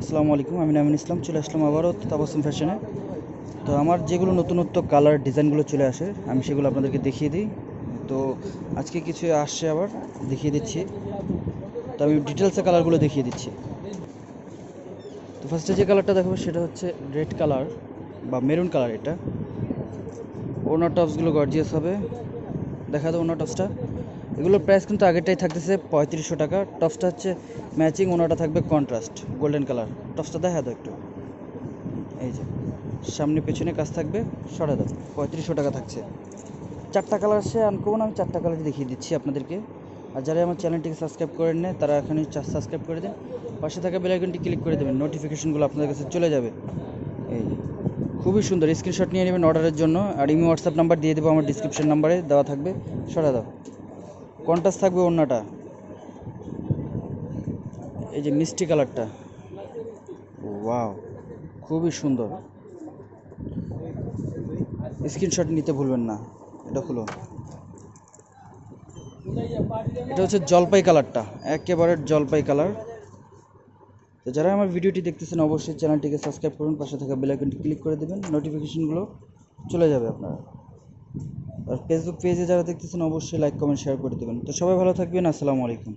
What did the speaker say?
আসসালামু আলাইকুম, আমি নামিন ইসলাম, চলে আসলাম আবারও তাবাসুম ফ্যাশনে। তো আমার যেগুলো নতুনত্ব কালার ডিজাইনগুলো চলে আসে, আমি সেগুলো আপনাদেরকে দেখিয়ে দিই। তো আজকে কিছু আসছে আবার, দেখিয়ে দিচ্ছি। তো আমি ডিটেলসে কালারগুলো দেখিয়ে দিচ্ছি। তো ফার্স্টে যে কালারটা দেখাবো, সেটা হচ্ছে রেড কালার বা মেরুন কালার এটা। ওনার টপসগুলো গর্জিয়াস হবে। দেখা দাও ওনার টপসটা এগুলোর প্রাইস কিন্তু আগেরটাই থাকতেছে পঁয়ত্রিশশো টাকা। টপসটা হচ্ছে ম্যাচিং ওনাটা থাকবে কন্ট্রাস্ট গোল্ডেন কালার টপসটা দেখা দাও একটু। এই যে, সামনে পেছনে কাজ থাকবে, সরা দাও। পঁয়ত্রিশশো টাকা থাকছে। চারটা কালার সে আনকমন আমি চারটা কালার দেখিয়ে দিচ্ছি আপনাদেরকে। আর যারা আমার চ্যানেলটিকে সাবস্ক্রাইব করেন না তারা এখানে সাবস্ক্রাইব করে দিন। পাশে থাকা বেলাইকনটি ক্লিক করে দেবেন নোটিফিকেশনগুলো আপনাদের কাছে চলে যাবে। এই খুবই সুন্দর। স্ক্রিনশট নিয়ে নেবেন অর্ডারের জন্য। আর ইমি হোয়াটসঅ্যাপ নাম্বার দিয়ে দেবো আমার ডিসক্রিপশন নাম্বারে দেওয়া থাকবে। সরা দাও। কন্টাস থাকবে অন্যটা। এই যে মিষ্টি কালারটা। ওয়াও, খুবই সুন্দর। স্ক্রিনশট নিতে ভুলবেন না, এটা হলো এটা হচ্ছে জলপাই কালারটা, একেবারে জলপাই কালার। তো যারা আমার ভিডিওটি দেখতেছেন, অবশ্যই চ্যানেলটিকে সাবস্ক্রাইব করুন, পাশে থাকা বেল আইকনটি ক্লিক করে দেবেন, নোটিফিকেশনগুলো চলে যাবে আপনারা। আর ফেসবুক পেজে যারা দেখতেছেন, অবশ্যই লাইক কমেন্ট শেয়ার করে দেবেন। তো সবাই ভালো থাকবেন, আসসালামু আলাইকুম।